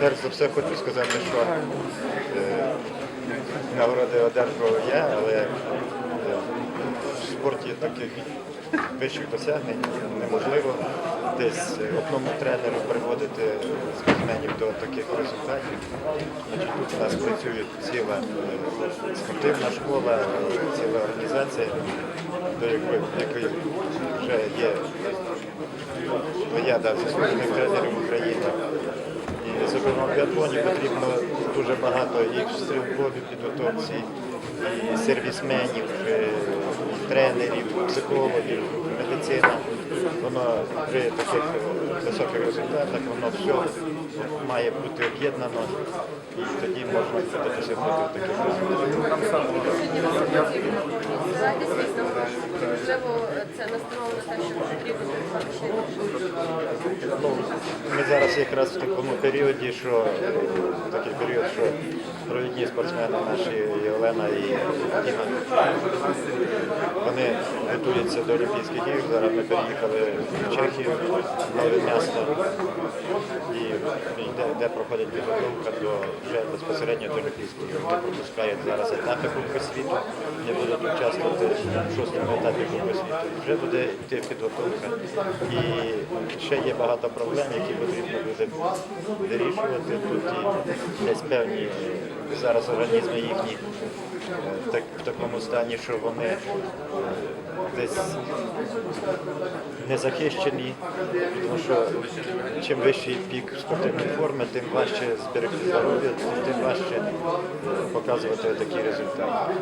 Перш за все хочу сказати, що е, нагороди одержував я, але е, в спорті таких вищих досягнень неможливо десь одному тренеру приводити спортсменів до таких результатів. Значить, тут у нас працює ціла е, спортивна школа, ціла організація, до якої, якої вже є плеяда заслужених тренерів України. І, зокрема, в біатлоні потрібно дуже багато і в стрілковій підготовці, і сервісменів, і тренерів, психологів, медицина. Воно при таких високих результатах воно все має бути об'єднано і тоді можна досягнути таких результатів. Можливо, це настановлено на те, що потрібно. Ну, ми зараз якраз в такому періоді, що такий період, що провідні спортсмени наші Олена і Діна, вони готуються до Олімпійських ігор. Зараз ми переїхали в Чехію, нове місто, і де, де проходить підготовка до вже безпосередньо до Олімпійських ігор. Де пропускають зараз етапи Кубка світу, де будуть участвувати в шостому етапі Кубка світу. Вже буде йти підготовка. І ще є багато проблем, які потрібно буде вирішувати. Тут десь певні зараз організми їхні е, так, в такому стані, що вони е, десь не захищені, тому що чим вищий пік спортивної форми, тим важче зберегти здоров'я, тим важче е, показувати такі результати.